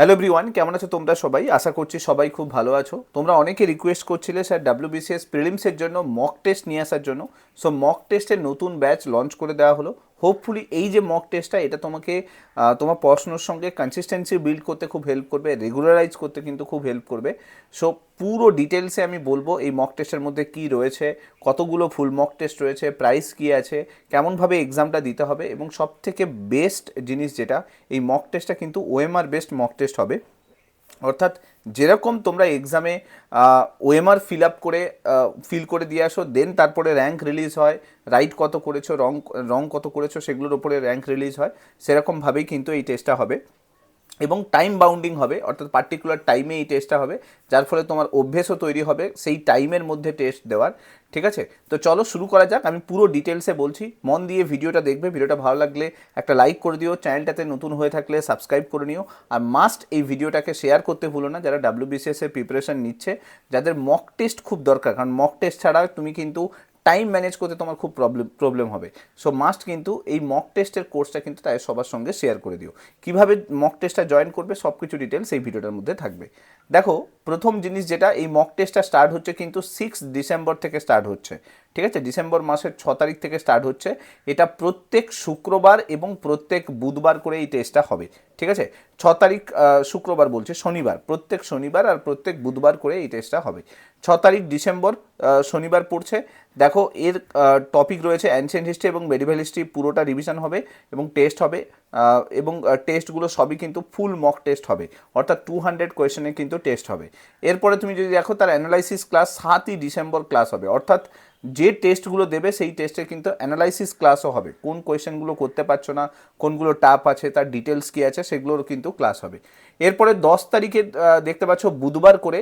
Hello everyone কেমন আছো তোমরা সবাই? আশা করছি সবাই খুব ভালো আছো। তোমরা অনেকে রিকোয়েস্ট করছিলে স্যার ডাব্লিউবিসিএস প্রিলিমসের জন্য মক টেস্ট নিয়ে আসার জন্য। সো মক টেস্টের নতুন ব্যাচ লঞ্চ করে দেওয়া হলো। হোপফুলি এই যে মক টেস্টটা এটা তোমাকে তোমার পড়াশোনার সঙ্গে কনসিস্টেন্সি বিল্ড করতে খুব হেল্প করবে রেগুলারাইজ করতে কিন্তু খুব হেল্প করবে। সো পুরো ডিটেলসে আমি বলব, এই মক টেস্টের মধ্যে কি রয়েছে, কতগুলো ফুল মক টেস্ট রয়েছে প্রাইস কি আছে, কেমনভাবে এক্সামটা দিতে হবে, এবং সব থেকে বেস্ট জিনিস যেটা, এই মক টেস্টটা কিন্তু ওএমআর বেস্ট মক টেস্ট হবে। অর্থাৎ যেরকম তোমরা এক্সামে ওএমআর ফিল আপ করে ফিল করে দিয়ে আসো দেন তারপরে র্যাঙ্ক রিলিজ হয় রাইট কত করেছ রং রং কত করেছ, সেগুলোর ওপরে র্যাঙ্ক রিলিজ হয়, সেরকমভাবেই কিন্তু এই টেস্টটা হবে। এবং টাইম বাউন্ডিং হবে, অর্থাৎ পার্টিকুলার টাইমে এই টেস্টটা হবে, যার ফলে তোমার অভ্যেসও তৈরি হবে সেই টাইমের মধ্যে টেস্ট দেওয়ার, ঠিক আছে? তো চলো শুরু করা যাক, আমি পুরো ডিটেলসে বলছি, মন দিয়ে ভিডিওটা দেখবে, ভিডিওটা ভালো লাগলে একটা লাইক করে দিও চ্যানেলটাতে নতুন হয়ে থাকলে সাবস্ক্রাইব করে নিও, আর মাস্ট এই ভিডিওটাকে শেয়ার করতে ভুলো না, যারা ডাব্লিউবিসিএস এর প্রিপারেশন নিচ্ছে, যাদের মক টেস্ট খুব দরকার, কারণ মক টেস্ট ছাড়া তুমি কিন্তু টাইম ম্যানেজ করতে তোমার খুব প্রবলেম প্রবলেম হবে। সো মাস্ট কিন্তু এই মক টেস্টের কোর্সটা কিন্তু তাই সবার সঙ্গে শেয়ার করে দিও। কীভাবে মক টেস্টটা জয়েন করবে সব কিছু ডিটেলস এই ভিডিওটার মধ্যে থাকবে। দেখো, প্রথম জিনিস যেটা, এই মক টেস্টটা স্টার্ট হচ্ছে কিন্তু সিক্স ডিসেম্বর থেকে স্টার্ট হচ্ছে। ঠিক আছে? ডিসেম্বর মাসের ছ তারিখ থেকে স্টার্ট হচ্ছে। এটা প্রত্যেক শুক্রবার এবং প্রত্যেক বুধবার করে এই টেস্টটা হবে। ঠিক আছে? ছ তারিখ শুক্রবার বলছে, শনিবার। প্রত্যেক শনিবার আর প্রত্যেক বুধবার করে এই টেস্টটা হবে। ছ তারিখ ডিসেম্বর শনিবার পড়ছে। দেখো, এর টপিক রয়েছে অ্যানসেন্ট হিস্ট্রি এবং মেডিভেল হিস্ট্রি পুরোটা রিভিশন হবে এবং টেস্ট হবে এবং টেস্টগুলো সবই কিন্তু ফুল মক টেস্ট হবে, অর্থাৎ টু হান্ড্রেড কোয়েশনের কিন্তু টেস্ট হবে। এরপরে তুমি যদি দেখো, তার অ্যানালাইসিস ক্লাস সাতই ডিসেম্বর ক্লাস হবে, অর্থাৎ যে টেস্টগুলো দেবে, সেই টেস্টে কিন্তু অ্যানালাইসিস ক্লাসও হবে। কোন কোয়েশনগুলো করতে পারছ না, কোনগুলো টাপ আছে, তার ডিটেলস কী আছে, সেগুলোর কিন্তু ক্লাস হবে। এরপরে দশ তারিখে দেখতে পাচ্ছ, বুধবার করে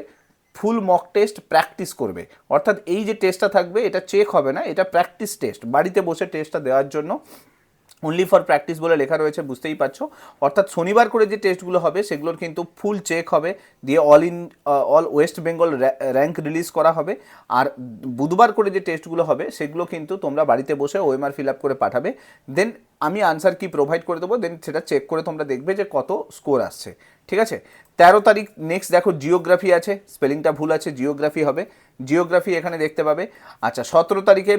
ফুল মক টেস্ট প্র্যাকটিস করবে। অর্থাৎ এই যে টেস্টটা থাকবে, এটা চেক হবে না, এটা প্র্যাকটিস টেস্ট বাড়িতে বসে টেস্টটা দেওয়ার জন্য অনলি ফর প্র্যাকটিস বলে লেখা রয়েছে, বুঝতেই পারছ? অর্থাৎ শনিবার করে যে টেস্টগুলো হবে, সেগুলোর কিন্তু ফুল চেক হবে, দিয়ে all in all West Bengal rank release করা হবে। আর বুধবার করে যে টেস্টগুলো হবে, সেগুলো কিন্তু তোমরা বাড়িতে বসে ওএমআর ফিল আপ করে পাঠাবে। দেন আমি আনসার কি প্রোভাইড করে দেবো? দেন সেটা চেক করে তোমরা দেখবে যে কত স্কোর আসছে। ঠিক আছে? তেরো তারিখ নেক্সট দেখো জিওগ্রাফি আছে স্পেলিংটা ভুল আছে জিওগ্রাফি হবে। জিওগ্রাফি এখানে দেখতে পাবে। আচ্ছা সতেরো তারিখে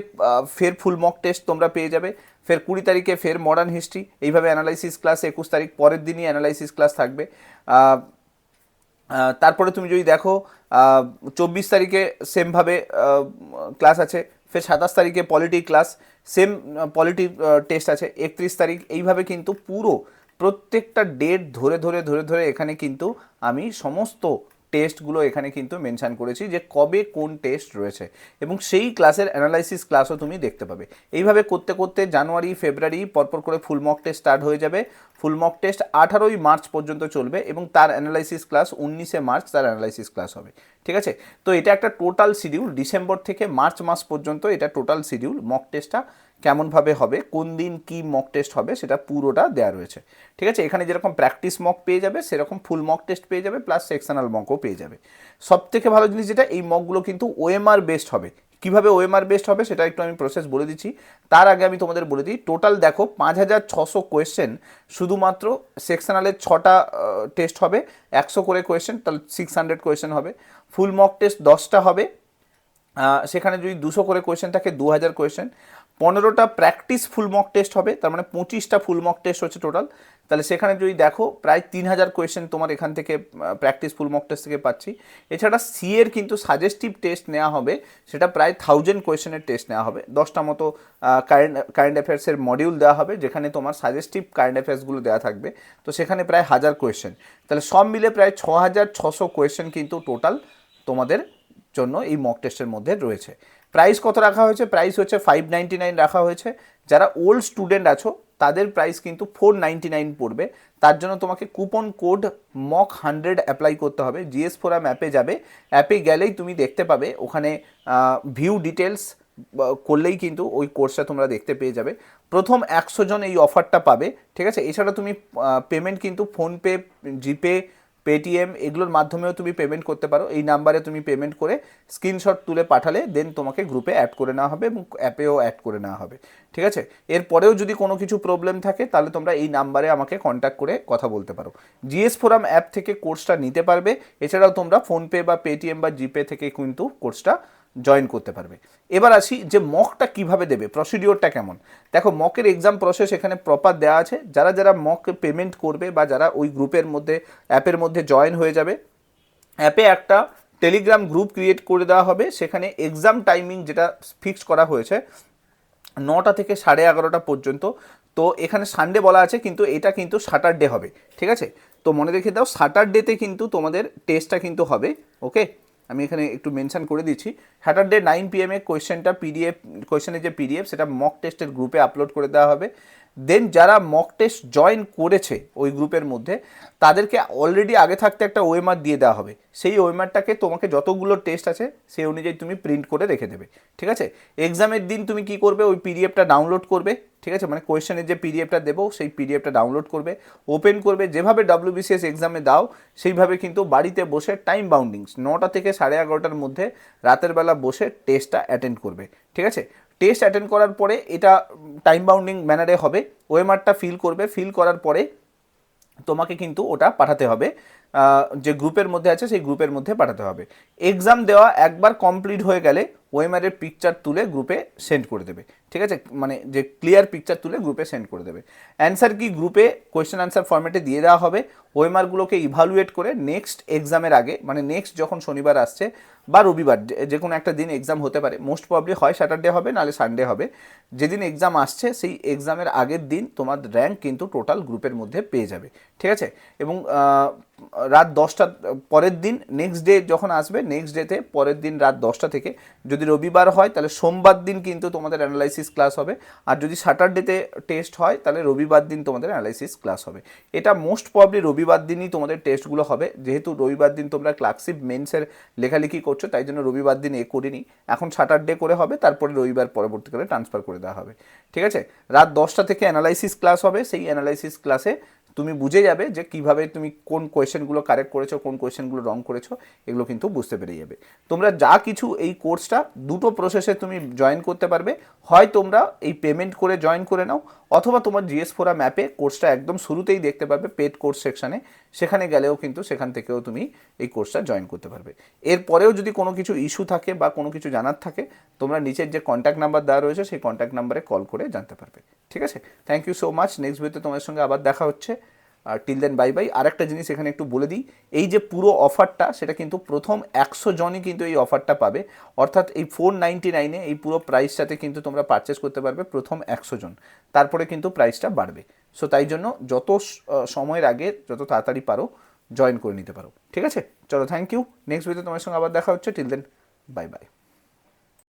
ফের ফুল মক টেস্ট তোমরা পেয়ে যাবে। ফের কুড়ি তারিখে ফের মডার্ন হিস্ট্রি এইভাবে অ্যানালাইসিস ক্লাস একুশ তারিখ পরের দিনই অ্যানালাইসিস ক্লাস থাকবে। তারপরে তুমি যদি দেখো চব্বিশ তারিখে সেমভাবে ক্লাস আছে। ফের সাতাশ তারিখে polity class same polity test আছে। একত্রিশ তারিখ, এইভাবে কিন্তু পুরো প্রত্যেকটা ডেট ধরে ধরে ধরে ধরে এখানে কিন্তু আমি সমস্ত টেস্টগুলো এখানে কিন্তু মেনশান করেছি যে কবে কোন টেস্ট রয়েছে। এবং সেই ক্লাসের অ্যানালাইসিস ক্লাসও তুমি দেখতে পাবে। এইভাবে করতে করতে জানুয়ারি, ফেব্রুয়ারি পরপর করে ফুল মক টেস্ট স্টার্ট হয়ে যাবে। ফুল মক টেস্ট আঠারোই মার্চ পর্যন্ত চলবে এবং তার অ্যানালাইসিস ক্লাস উনিশে মার্চ তার অ্যানালাইসিস ক্লাস হবে। ঠিক আছে? তো এটা একটা টোটাল শিডিউল ডিসেম্বর থেকে মার্চ মাস পর্যন্ত এটা টোটাল শিডিউল মক টেস্টটা কেমনভাবে হবে, কোন দিন কি মক টেস্ট হবে সেটা পুরোটা দেওয়া রয়েছে। ঠিক আছে? এখানে যেরকম প্র্যাকটিস মক পেয়ে যাবে, সেরকম ফুল মক টেস্ট পেয়ে যাবে প্লাস সেকশনাল মকও পেয়ে যাবে। সব থেকে ভালো জিনিস যেটা, এই মকগুলো কিন্তু ওএমআর বেস্ট হবে। কীভাবে ওএমআর বেস্ট হবে সেটা একটু আমি প্রসেস বলে দিচ্ছি। তার আগে আমি তোমাদের বলে দিই টোটাল দেখো পাঁচ হাজার ছশো কোয়েশ্চেন শুধুমাত্র সেকশনালের ছটা টেস্ট হবে, একশো করে কোয়েশ্চেন তাহলে সিক্স হান্ড্রেড কোয়েশ্চেন হবে। ফুল মক টেস্ট দশটা হবে সেখানে যদি দুশো করে কোয়েশ্চেন থাকে, দু হাজার কোয়েশ্চেন পনেরোটা প্র্যাকটিস ফুল মক টেস্ট হবে, তার মানে পঁচিশটা ফুল মক টেস্ট হচ্ছে টোটাল তাহলে সেখানে যদি দেখো, প্রায় তিন হাজার কোয়েশ্চেন তোমার এখান থেকে প্র্যাকটিস ফুল মক টেস্ট থেকে পাচ্ছি। এছাড়া সি এর কিন্তু সাজেস্টিভ টেস্ট নেওয়া হবে, সেটা প্রায় থাউজেন্ড কোয়েশ্চেনের টেস্ট নেওয়া হবে। দশটা মতো কারেন্ট কারেন্ট অ্যাফেয়ার্সের মডিউল দেওয়া হবে, যেখানে তোমার সাজেস্টিভ কারেন্ট অ্যাফেয়ার্সগুলো দেওয়া থাকবে। তো সেখানে প্রায় হাজার কোয়েশ্চেন তাহলে সব মিলে প্রায় ছ হাজার ছশো কোয়েশ্চেন কিন্তু টোটাল তোমাদের জন্য এই মক টেস্টের মধ্যে রয়েছে। প্রাইস কত রাখা হয়েছে? প্রাইস হচ্ছে ফাইভ নাইনটি নাইন রাখা হয়েছে। যারা ওল্ড স্টুডেন্ট আছো, তাদের প্রাইস কিন্তু ফোর নাইনটি নাইন পড়বে। তার জন্য তোমাকে coupon code mock hundred apply করতে হবে। জিএস ফোরাম অ্যাপে যাবে। অ্যাপে গেলেই তুমি দেখতে পাবে। ওখানে ভিউ ডিটেলস করলেই কিন্তু ওই কোর্সটা তোমরা দেখতে পেয়ে যাবে। প্রথম একশো জন এই অফারটা পাবে। ঠিক আছে? এছাড়া তুমি পেমেন্ট কিন্তু ফোনপে জিপে পেটিএম এগুলোর মাধ্যমেও তুমি পেমেন্ট করতে পারো। এই নাম্বারে তুমি পেমেন্ট করে স্ক্রিনশট তুলে পাঠালে দেন তোমাকে গ্রুপে অ্যাড করে নেওয়া হবে এবং অ্যাপেও অ্যাড করে নেওয়া হবে। ঠিক আছে? এরপরেও যদি কোনো কিছু প্রবলেম থাকে, তাহলে তোমরা এই নাম্বারে আমাকে কন্ট্যাক্ট করে কথা বলতে পারো। জিএস ফোরাম অ্যাপ থেকে কোর্সটা নিতে পারবে। এছাড়াও তোমরা ফোনপে বা পেটিএম বা জিপে থেকে কিন্তু কোর্সটা জয়েন করতে পারবে। এবার আসি যে মকটা কীভাবে দেবে প্রসিডিওরটা কেমন? দেখো মকের এক্সাম প্রসেস এখানে প্রপার দেওয়া আছে। যারা যারা মক পেমেন্ট করবে বা যারা ওই গ্রুপের মধ্যে, অ্যাপের মধ্যে জয়েন হয়ে যাবে, অ্যাপে একটা টেলিগ্রাম গ্রুপ ক্রিয়েট করে দেওয়া হবে। সেখানে এক্সাম টাইমিং যেটা ফিক্সড করা হয়েছে, নটা থেকে সাড়ে এগারোটা পর্যন্ত। তো এখানে সানডে বলা আছে, কিন্তু এটা কিন্তু স্যাটারডে হবে, ঠিক আছে? তো মনে রেখে দাও স্যাটারডেতে কিন্তু তোমাদের টেস্টটা কিন্তু হবে ওকে আমি এখানে একটু মেনশন করে দিচ্ছি। স্যাটারডে নাইন পিএমে কোয়েশ্চেনটা পিডিএফ কোয়েশ্চেনের যে পিডিএফ সেটা মক টেস্টের গ্রুপে আপলোড করে দেওয়া হবে। দেন যারা মক টেস্ট জয়েন করেছে ওই গ্রুপের মধ্যে, তাদেরকে অলরেডি আগে থাকতে একটা ওয়েমার দিয়ে দেওয়া হবে। সেই ওয়েমারটাকে তোমাকে যতগুলো টেস্ট আছে, সেই অনুযায়ী তুমি প্রিন্ট করে রেখে দেবে। ঠিক আছে? এক্সামের দিন তুমি কি করবে? ওই পিডিএফটা ডাউনলোড করবে। ঠিক আছে? মানে কোয়েশ্চেনের যে পিডিএফটা দেবো, সেই পিডিএফটা ডাউনলোড করবে ওপেন করবে। যেভাবে ডাব্লিউবিসিএস এক্সামে দাও, সেইভাবে কিন্তু বাড়িতে বসে টাইম বাউন্ডিংস নটা থেকে সাড়ে এগারোটার মধ্যে রাতের বেলা বসে টেস্টটা অ্যাটেন্ড করবে। ঠিক আছে? টেস্ট অ্যাটেন্ড করার পরে এটা টাইম বাউন্ডিং ম্যানারে হবে। ওয়েমারটা ফিল করবে। ফিল করার পরে তোমাকে কিন্তু ওটা পাঠাতে হবে। যে গ্রুপের মধ্যে আছে, সেই গ্রুপের মধ্যে পাঠাতে হবে। এক্সাম দেওয়া একবার কমপ্লিট হয়ে গেলে ওয়েমারের পিকচার তুলে গ্রুপে সেন্ড করে দেবে। ঠিক আছে? মানে যে ক্লিয়ার পিকচার তুলে গ্রুপে সেন্ড করে দেবে। অ্যান্সার কি গ্রুপে কোয়েশ্চেন অ্যান্সার ফর্মেটে দিয়ে দেওয়া হবে। ওয়েমারগুলোকে ইভালুয়েট করে নেক্সট এক্সামের আগে মানে নেক্সট যখন শনিবার আসছে বা রবিবার, যে- কোনো একটা দিন এক্সাম হতে পারে। মোস্ট প্রবলি হয় স্যাটারডে হবে, নাহলে সানডে হবে। যেদিন এক্সাম আসছে, সেই এক্সামের আগের দিন তোমার র্যাঙ্ক কিন্তু টোটাল গ্রুপের মধ্যে পেয়ে যাবে। ঠিক আছে? এবং রাত দশটা পরের দিন নেক্সট ডে যখন আসবে নেক্সট ডেতে পরের দিন রাত দশটা থেকে যদি রবিবার হয়, তাহলে সোমবার দিন কিন্তু তোমাদের অ্যানালাইসিস ক্লাস হবে। আর যদি স্যাটারডেতে টেস্ট হয়, তাহলে রবিবার দিন তোমাদের অ্যানালাইসিস ক্লাস হবে। এটা মোস্ট প্রবলি রবিবার দিনই তোমাদের টেস্টগুলো হবে। যেহেতু রবিবার দিন তোমরা ক্লার্কশিপ মেন্সের লেখালেখি করছ, তাই জন্য রবিবার দিন এ করিনি। এখন স্যাটারডে করে হবে, তারপরে রবিবার পরবর্তীকালে ট্রান্সফার করে দেওয়া হবে। ঠিক আছে? রাত দশটা থেকে অ্যানালাইসিস ক্লাস হবে। সেই অ্যানালাইসিস ক্লাসে তুমি বুঝে যাবে যে কীভাবে তুমি কোন কোয়েশ্চেনগুলো কারেক্ট করেছ, কোন কোয়েশ্চেনগুলো রং করেছ, এগুলো কিন্তু বুঝতে পেরে যাবে। তোমরা যা কিছু এই কোর্সটা দুটো প্রসেসে তুমি জয়েন করতে পারবে। হয় তোমরা এই পেমেন্ট করে জয়েন করে নাও, অথবা তোমার জিএস ফোরা ম্যাপে কোর্সটা একদম শুরুতেই দেখতে পাবে পেড কোর্স সেকশানে সেখানে গেলেও কিন্তু সেখান থেকেও তুমি এই কোর্সটা জয়েন করতে পারবে। এরপরেও যদি কোনো কিছু ইস্যু থাকে বা কোনো কিছু জানার থাকে, তোমরা নিচের যে কন্ট্যাক্ট নাম্বার দেওয়া রয়েছে, সেই কন্ট্যাক্ট নাম্বারে কল করে জানতে পারবে। ঠিক আছে? Thank you so much next ভিডিওতে তোমার সঙ্গে আবার দেখা হচ্ছে। আর টিল দেন বাই বাই আরেকটা জিনিস এখানে একটু বলে দিই। এই যে পুরো অফারটা সেটা কিন্তু প্রথম একশো জনই কিন্তু এই অফারটা পাবে। অর্থাৎ এই ফোর নাইনটি নাইনে এই পুরো প্রাইসটাতে কিন্তু তোমরা পারচেস করতে পারবে প্রথম একশো জন। তারপরে কিন্তু প্রাইসটা বাড়বে। সো তাই জন্য যত সময়ের আগে যত তাড়াতাড়ি পারো জয়েন করে নিতে পারো। ঠিক আছে? চলো থ্যাংক ইউ নেক্সট ভিডিও তোমার সঙ্গে আবার দেখা হচ্ছে। Till then bye by